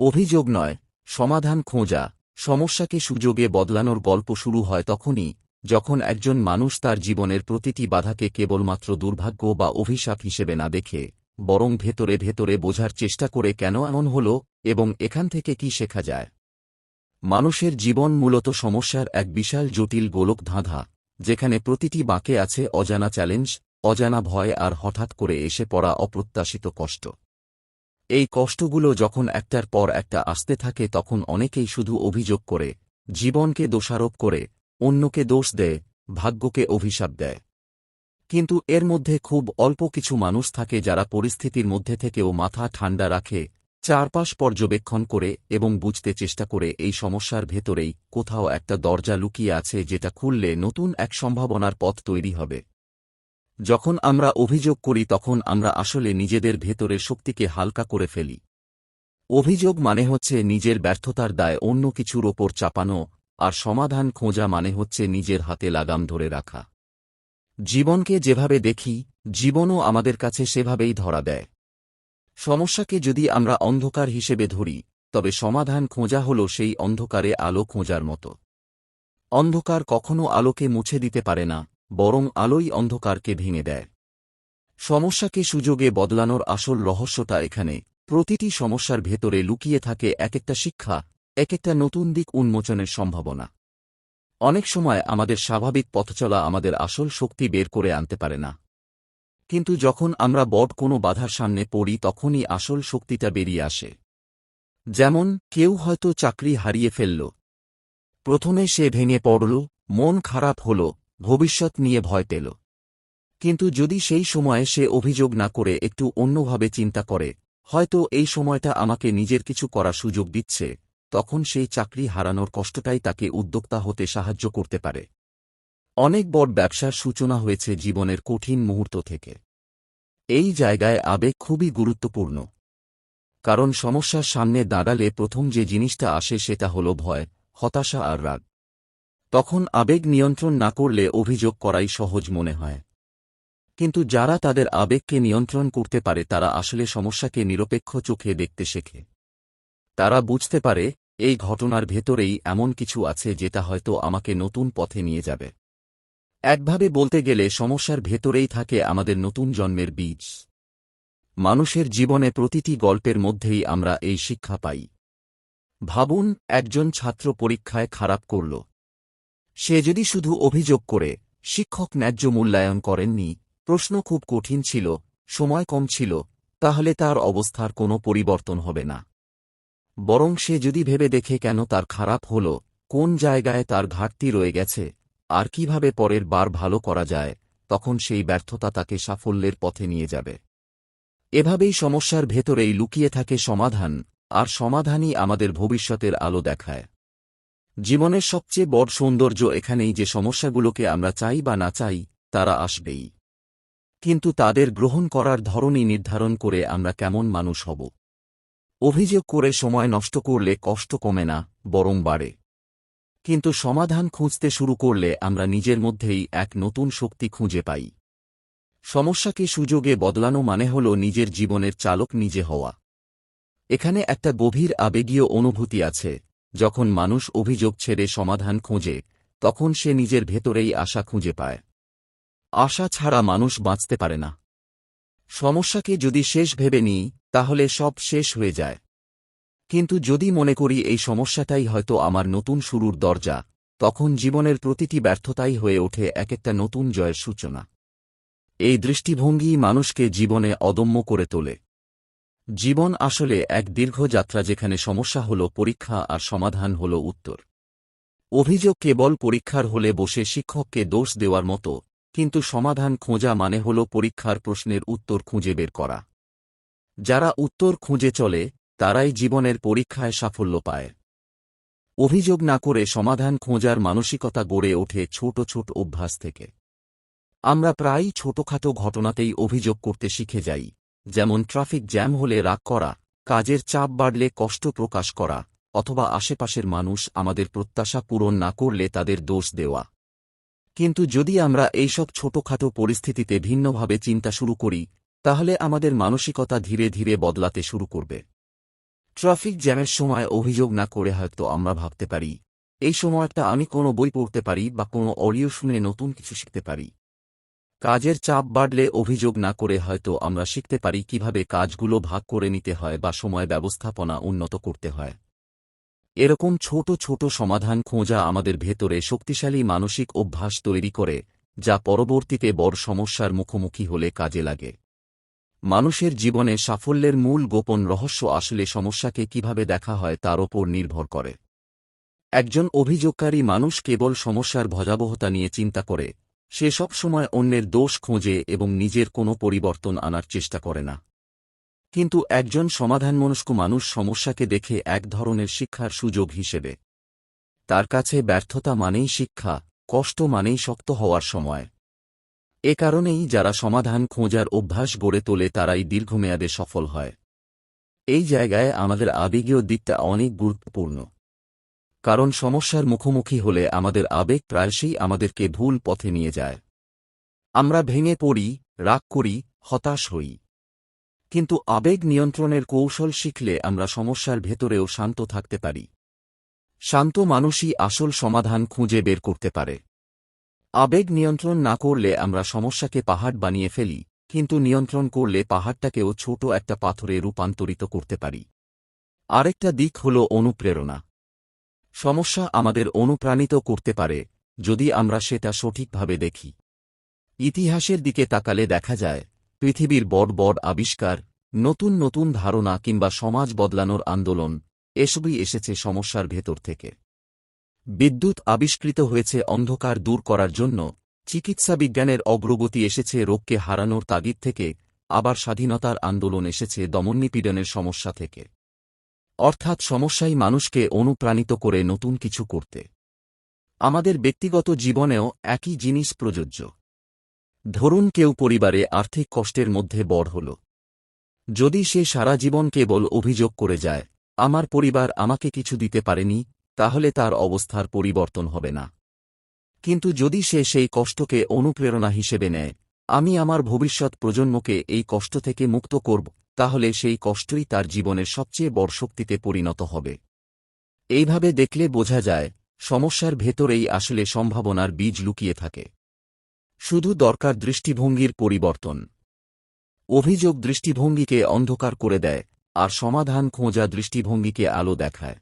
অভিযোগ নয়, সমাধান খোঁজা, সমস্যাকে সুযোগে বদলানোর গল্প শুরু হয় তখনই, যখন একজন মানুষ তার জীবনের প্রতিটি বাধাকে কেবলমাত্র দুর্ভাগ্য বা অভিশাপ হিসেবে না দেখে, বরং ভেতরে ভেতরে বোঝার চেষ্টা করে কেন এমন হল এবং এখান থেকে কি শেখা যায়। মানুষের জীবন মূলত সমস্যার এক বিশাল জটিল গোলক ধাঁধা, যেখানে প্রতিটি বাঁকে আছে অজানা চ্যালেঞ্জ, অজানা ভয় আর হঠাৎ করে এসে পড়া অপ্রত্যাশিত কষ্ট। এই কষ্টগুলো যখন একটার পর একটা আসতে থাকে তখন অনেকেই শুধু অভিযোগ করে, জীবনকে দোষারোপ করে, অন্যকে দোষ দেয়, ভাগ্যকে অভিশাপ দেয়। কিন্তু এর মধ্যে খুব অল্প কিছু মানুষ থাকে যারা পরিস্থিতির মধ্যে থেকেও মাথা ঠান্ডা রাখে, চারপাশ পর্যবেক্ষণ করে এবং বুঝতে চেষ্টা করে এই সমস্যার ভেতরেই কোথাও একটা দরজা লুকিয়ে আছে যেটা খুললে নতুন এক সম্ভাবনার পথ তৈরি হবে। যখন আমরা অভিযোগ করি তখন আমরা আসলে নিজেদের ভেতরে শক্তিকে হালকা করে ফেলি। অভিযোগ মানে হচ্ছে নিজের ব্যর্থতার দায় অন্য কিছুর ওপর চাপানো, আর সমাধান খোঁজা মানে হচ্ছে নিজের হাতে লাগাম ধরে রাখা। জীবনকে যেভাবে দেখি, জীবনও আমাদের কাছে সেভাবেই ধরা দেয়। সমস্যাকে যদি আমরা অন্ধকার হিসেবে ধরি, তবে সমাধান খোঁজা হল সেই অন্ধকারে আলো খোঁজার মতো। অন্ধকার কখনো আলোকে মুছে দিতে পারে না বরং আলোই অন্ধকারকে ভেঙে দেয়। সমস্যাকে সুযোগে বদলানোর আসল রহস্যটা এখানে। প্রতিটি সমস্যার ভেতরে লুকিয়ে থাকে এক একটা শিক্ষা এক একটা নতুন দিক উন্মোচনের সম্ভাবনা। অনেক সময় আমাদের স্বাভাবিক পথচলা আমাদের আসল শক্তি বের করে আনতে পারে না। কিন্তু যখন আমরা বড় কোনো বাধার সামনে পড়ি, তখনই আসল শক্তিটা বেরিয়ে আসে। যেমন, কেউ হয়তো চাকরি হারিয়ে ফেলল। প্রথমে সে ভেঙে পড়ল, মন খারাপ হল ভবিষ্যৎ নিয়ে ভয় পেল। কিন্তু যদি সেই সময়ে সে অভিযোগ না করে একটু অন্যভাবে চিন্তা করে, হয়তো এই সময়টা আমাকে নিজের কিছু করার সুযোগ দিচ্ছে, তখন সেই চাকরি হারানোর কষ্টটাই তাকে উদ্যোক্তা হতে সাহায্য করতে পারে। অনেক বড় ব্যবসার সূচনা হয়েছে জীবনের কঠিন মুহূর্ত থেকে। এই জায়গায় আবেগ খুবই গুরুত্বপূর্ণ। কারণ সমস্যার সামনে দাঁড়ালে প্রথম যে জিনিসটা আসে সেটা হল ভয়, হতাশা আর রাগ। তখন আবেগ নিয়ন্ত্রণ না করলে অভিযোগ করাই সহজ মনে হয়। কিন্তু যারা তাদের আবেগকে নিয়ন্ত্রণ করতে পারে, তারা আসলে সমস্যাকে নিরপেক্ষ চোখে দেখতে শেখে। তারা বুঝতে পারে, এই ঘটনার ভেতরেই এমন কিছু আছে যেটা হয়তো আমাকে নতুন পথে নিয়ে যাবে। একভাবে বলতে গেলে সমস্যার ভেতরেই থাকে আমাদের নতুন জন্মের বীজ। মানুষের জীবনে প্রতিটি গল্পের মধ্যেই আমরা এই শিক্ষা পাই। ভাবুন, একজন ছাত্র পরীক্ষায় খারাপ করল। সে যদি শুধু অভিযোগ করে, শিক্ষক ন্যায্য মূল্যায়ন করেননি, প্রশ্ন খুব কঠিন ছিল, সময় কম ছিল, তাহলে তার অবস্থার কোনো পরিবর্তন হবে না। বরং সে যদি ভেবে দেখে কেন তার খারাপ হল, কোন জায়গায় তার ঘাটতি রয়ে গেছে, আর কীভাবে পরের বার ভালো করা যায়, তখন সেই ব্যর্থতা তাকে সাফল্যের পথে নিয়ে যাবে। এভাবেই সমস্যার ভেতরেই লুকিয়ে থাকে সমাধান, আর সমাধানই আমাদের ভবিষ্যতের আলো দেখায়। জীবনের সবচেয়ে বড় সৌন্দর্য এখানেই যে সমস্যাগুলোকে আমরা চাই বা না চাই, তারা আসবেই। কিন্তু তাদের গ্রহণ করার ধরনই নির্ধারণ করে আমরা কেমন মানুষ হব। অভিযোগ করে সময় নষ্ট করলে কষ্ট কমে না, বরং বাড়ে। কিন্তু সমাধান খুঁজতে শুরু করলে আমরা নিজের মধ্যেই এক নতুন শক্তি খুঁজে পাই। সমস্যাকে সুযোগে বদলানো মানে হল নিজের জীবনের চালক নিজে হওয়া। এখানে একটা গভীর আবেগীয় অনুভূতি আছে যখন মানুষ অভিযোগ ছেড়ে সমাধান খোঁজে, তখন সে নিজের ভেতরেই আশা খুঁজে পায়। আশা ছাড়া মানুষ বাঁচতে পারে না। সমস্যাকে যদি শেষ ভেবে নিই, তাহলে সব শেষ হয়ে যায়। কিন্তু যদি মনে করি এই সমস্যাটাই হয়তো আমার নতুন শুরুর দরজা, তখন জীবনের প্রতিটি ব্যর্থতাই হয়ে ওঠে এক একটা নতুন জয়ের সূচনা। এই দৃষ্টিভঙ্গিই মানুষকে জীবনে অদম্য করে তোলে। জীবন আসলে এক দীর্ঘ যাত্রা যেখানে সমস্যা হল পরীক্ষা আর সমাধান হল উত্তর। অভিযোগ কেবল পরীক্ষার হলে বসে শিক্ষককে দোষ দেওয়ার মতো, কিন্তু সমাধান খোঁজা মানে হল পরীক্ষার প্রশ্নের উত্তর খুঁজে বের করা। যারা উত্তর খুঁজে চলে, তারাই জীবনের পরীক্ষায় সাফল্য পায়। অভিযোগ না করে সমাধান খোঁজার মানসিকতা গড়ে ওঠে ছোট ছোট অভ্যাস থেকে। আমরা প্রায়ই ছোটখাটো ঘটনাতেই অভিযোগ করতে শিখে যাই। যেমন ট্রাফিক জ্যাম হলে রাগ করা, কাজের চাপ বাড়লে কষ্ট প্রকাশ করা, অথবা আশেপাশের মানুষ আমাদের প্রত্যাশা পূরণ না করলে তাদের দোষ দেওয়া। কিন্তু যদি আমরা এইসব ছোটখাটো পরিস্থিতিতে ভিন্নভাবে চিন্তা শুরু করি, তাহলে আমাদের মানসিকতা ধীরে ধীরে বদলাতে শুরু করবে। ট্রাফিক জ্যামের সময় অভিযোগ না করে হয়তো আমরা ভাবতে পারি, এই সময়টা আমি কোনো বই পড়তে পারি বা কোনো অডিও শুনে নতুন কিছু শিখতে পারি। কাজের চাপ বাড়লে অভিযোগ না করে হয়তো আমরা শিখতে পারি কীভাবে কাজগুলো ভাগ করে নিতে হয় বা সময় ব্যবস্থাপনা উন্নত করতে হয়। এরকম ছোট ছোট সমাধান খোঁজা আমাদের ভেতরে শক্তিশালী মানসিক অভ্যাস তৈরি করে, যা পরবর্তীতে বড় সমস্যার মুখোমুখি হলে কাজে লাগে। মানুষের জীবনে সাফল্যের মূল গোপন রহস্য আসলে সমস্যাকে কীভাবে দেখা হয় তার ওপর নির্ভর করে। একজন অভিযোগকারী মানুষ কেবল সমস্যার ভয়াবহতা নিয়ে চিন্তা করে সে সব সময় অন্যের দোষ খোঁজে এবং নিজের কোনো পরিবর্তন আনার চেষ্টা করে না। কিন্তু একজন সমাধানমনস্ক মানুষ সমস্যাকে দেখে এক ধরনের শিক্ষার সুযোগ হিসেবে। তার কাছে ব্যর্থতা মানেই শিক্ষা, কষ্ট মানেই শক্ত হওয়ার সময়। এ কারণেই যারা সমাধান খোঁজার অভ্যাস গড়ে তোলে তারাই দীর্ঘমেয়াদে সফল হয়। এই জায়গায় আমাদের আবেগীয় দিকটা অনেক গুরুত্বপূর্ণ। কারণ সমস্যার মুখোমুখি হলে আমাদের আবেগ প্রায়শই আমাদেরকে ভুল পথে নিয়ে যায়। আমরা ভেঙে পড়ি, রাগ করি, হতাশ হই। কিন্তু আবেগ নিয়ন্ত্রণের কৌশল শিখলে আমরা সমস্যার ভেতরেও শান্ত থাকতে পারি। শান্ত মানুষই আসল সমাধান খুঁজে বের করতে পারে। আবেগ নিয়ন্ত্রণ না করলে আমরা সমস্যাকে পাহাড় বানিয়ে ফেলি, কিন্তু নিয়ন্ত্রণ করলে পাহাড়টাকেও ছোট একটা পাথরে রূপান্তরিত করতে পারি। আরেকটা দিক হল অনুপ্রেরণা। সমস্যা আমাদের অনুপ্রাণিত করতে পারে, যদি আমরা সেটা সঠিকভাবে দেখি। ইতিহাসের দিকে তাকালে দেখা যায়, পৃথিবীর বড় বড় আবিষ্কার, নতুন নতুন ধারণা কিংবা সমাজ বদলানোর আন্দোলন, এসবই এসেছে সমস্যার ভেতর থেকে। বিদ্যুৎ আবিষ্কৃত হয়েছে অন্ধকার দূর করার জন্য, চিকিৎসা বিজ্ঞানের অগ্রগতি এসেছে রোগকে হারানোর তাগিদ থেকে, আবার স্বাধীনতার আন্দোলন এসেছে দমননিপীড়নের সমস্যা থেকে। অর্থাৎ সমস্যাই মানুষকে অনুপ্রাণিত করে নতুন কিছু করতে। আমাদের ব্যক্তিগত জীবনেও একই জিনিস প্রযোজ্য। ধরুন কেউ পরিবারে আর্থিক কষ্টের মধ্যে বড় হল। যদি সে সারা জীবন কেবল অভিযোগ করে যায়, আমার পরিবার আমাকে কিছু দিতে পারেনি, তাহলে তার অবস্থার পরিবর্তন হবে না। কিন্তু যদি সে সেই কষ্টকে অনুপ্রেরণা হিসেবে নেয়, আমি আমার ভবিষ্যৎ প্রজন্মকে এই কষ্ট থেকে মুক্ত করব। তাহলে সেই কষ্টই তার জীবনের সবচেয়ে বড় শক্তিতে পরিণত হবে। এইভাবে দেখলে বোঝা যায়, সমস্যার ভেতরেই আসলে সম্ভাবনার বীজ লুকিয়ে থাকে। শুধু দরকার দৃষ্টিভঙ্গির পরিবর্তন। অভিযোগ দৃষ্টিভঙ্গিকে অন্ধকার করে দেয়, আর সমাধান খোঁজা দৃষ্টিভঙ্গিকে আলো দেখায়।